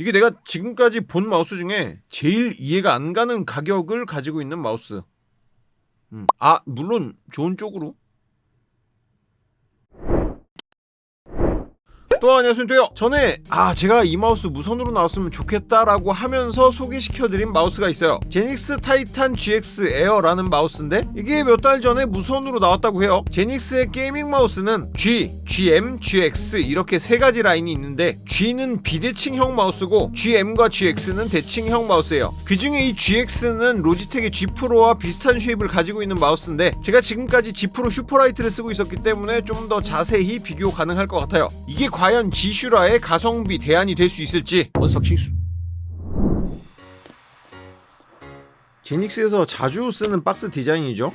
이게 내가 지금까지 본 마우스 중에 제일 이해가 안 가는 가격을 가지고 있는 마우스. 음. 아, 물론 좋은 쪽으로. 또 안녕하세요. 전에 아 제가 이 마우스 무선으로 나왔으면 좋겠다라고 하면서 소개시켜드린 마우스가 있어요. 제닉스 타이탄 GX 에어라는 마우스인데 이게 몇 달 전에 무선으로 나왔다고 해요. 제닉스의 게이밍 마우스는 G, GM, GX 이렇게 세 가지 라인이 있는데 G는 비대칭형 마우스고 GM과 GX는 대칭형 마우스예요. 그 중에 이 GX는 로지텍의 G 프로와 비슷한 쉐입을 가지고 있는 마우스인데 제가 지금까지 G 프로 슈퍼라이트를 쓰고 있었기 때문에 좀 더 자세히 비교 가능할 것 같아요. 이게 과연 지슈라의 가성비 대안이 될 수 있을지 원스박 칭수. 제닉스에서 자주 쓰는 박스 디자인이죠.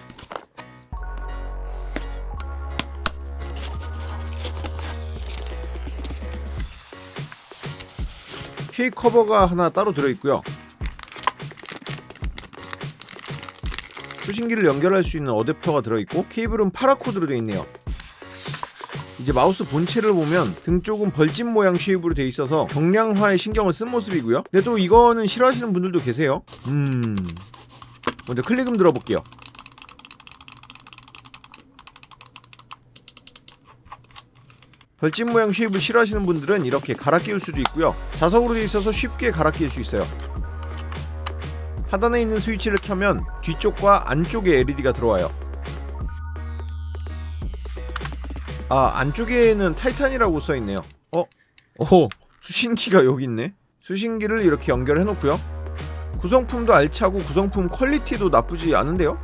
케이 커버가 하나 따로 들어있고요. 수신기를 연결할 수 있는 어댑터가 들어있고 케이블은 파라코드로 되어 있네요. 이제 마우스 본체를 보면 등 쪽은 벌집 모양 쉐입으로 되어 있어서 경량화에 신경을 쓴 모습이고요. 근데 또 이거는 싫어하시는 분들도 계세요. 음, 먼저 클릭음 들어볼게요. 벌집 모양 쉐입을 싫어하시는 분들은 이렇게 갈아 끼울 수도 있고요. 자석으로 되어 있어서 쉽게 갈아 끼울 수 있어요. 하단에 있는 스위치를 켜면 뒤쪽과 안쪽에 LED가 들어와요. 아 안쪽에는 타이탄이라고 써 있네요. 어? 오 수신기가 여기 있네. 수신기를 이렇게 연결해 놓고요. 구성품도 알차고 구성품 퀄리티도 나쁘지 않은데요.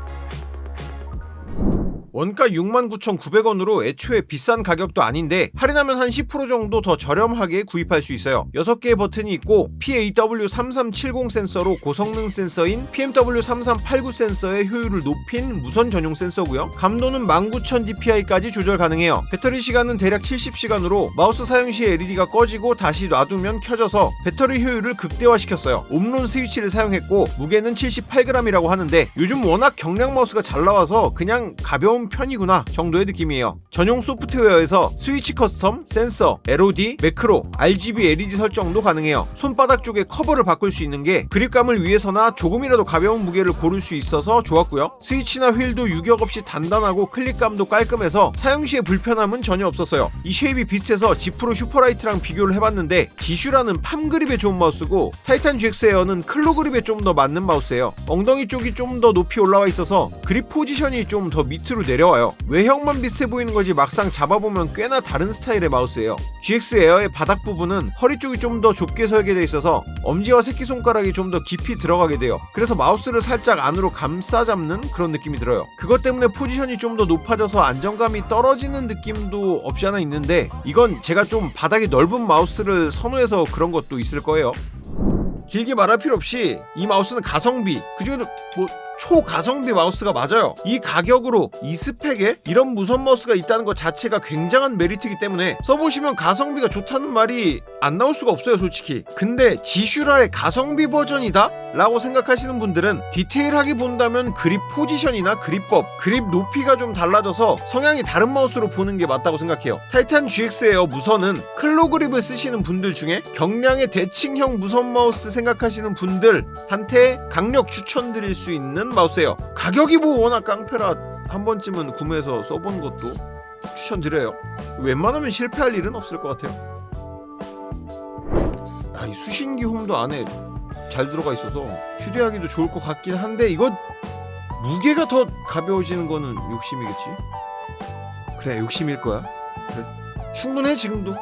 원가 69,900원으로 애초에 비싼 가격도 아닌데 할인하면 한 10% 정도 더 저렴하게 구입할 수 있어요. 6개의 버튼이 있고 PAW3370 센서로 고성능 센서인 PMW3389 센서의 효율을 높인 무선 전용 센서고요. 감도는 19000dpi까지 조절 가능해요. 배터리 시간은 대략 70시간으로 마우스 사용 시 LED가 꺼지고 다시 놔두면 켜져서 배터리 효율을 극대화시켰어요. 옴론 스위치를 사용했고 무게는 78g이라고 하는데 요즘 워낙 경량 마우스가 잘 나와서 그냥 가벼운 편이구나 정도의 느낌이에요. 전용 소프트웨어에서 스위치 커스텀, 센서, LOD, 매크로, RGB LED 설정도 가능해요. 손바닥 쪽에 커버를 바꿀 수 있는 게 그립감을 위해서나 조금이라도 가벼운 무게를 고를 수 있어서 좋았고요. 스위치나 휠도 유격 없이 단단하고 클릭감도 깔끔해서 사용 시에 불편함은 전혀 없었어요. 이 쉐입이 비슷해서 G 프로 슈퍼라이트랑 비교를 해봤는데 기슈라는 팜 그립에 좋은 마우스고 타이탄 GX 에어는 클로 그립에 좀 더 맞는 마우스예요. 엉덩이 쪽이 좀 더 높이 올라와 있어서 그립 포지션이 좀 더 밑으로 내려와요. 외형만 비슷해 보이는 거지 막상 잡아보면 꽤나 다른 스타일의 마우스예요. GX 에어의 바닥 부분은 허리 쪽이 좀 더 좁게 설계되어 있어서 엄지와 새끼손가락이 좀 더 깊이 들어가게 돼요. 그래서 마우스를 살짝 안으로 감싸 잡는 그런 느낌이 들어요. 그것 때문에 포지션이 좀 더 높아져서 안정감이 떨어지는 느낌도 없지 않아 있는데 이건 제가 좀 바닥이 넓은 마우스를 선호해서 그런 것도 있을 거예요. 길게 말할 필요 없이 이 마우스는 가성비 그중에도 뭐 초가성비 마우스가 맞아요. 이 가격으로 이 스펙에 이런 무선 마우스가 있다는 것 자체가 굉장한 메리트이기 때문에 써보시면 가성비가 좋다는 말이 안 나올 수가 없어요 솔직히 근데 지슈라의 가성비 버전이다? 라고 생각하시는 분들은 디테일하게 본다면 그립 포지션이나 그립법 그립 높이가 좀 달라져서 성향이 다른 마우스로 보는 게 맞다고 생각해요 타이탄 GX 에어 무선은 클로 그립을 쓰시는 분들 중에 경량의 대칭형 무선 마우스 생각하시는 분들한테 강력 추천드릴 수 있는 마우스예요. 가격이 뭐 워낙 깡패라 한 번쯤은 구매해서 써보는 것도 추천드려요. 웬만하면 실패할 일은 없을 것 같아요. 아, 이 수신기 홈도 안에 잘 들어가 있어서 휴대하기도 좋을 것 같긴 한데 이거 무게가 더 가벼워지는 거는 욕심이겠지? 그래 욕심일 거야. 그래. 충분해 지금도.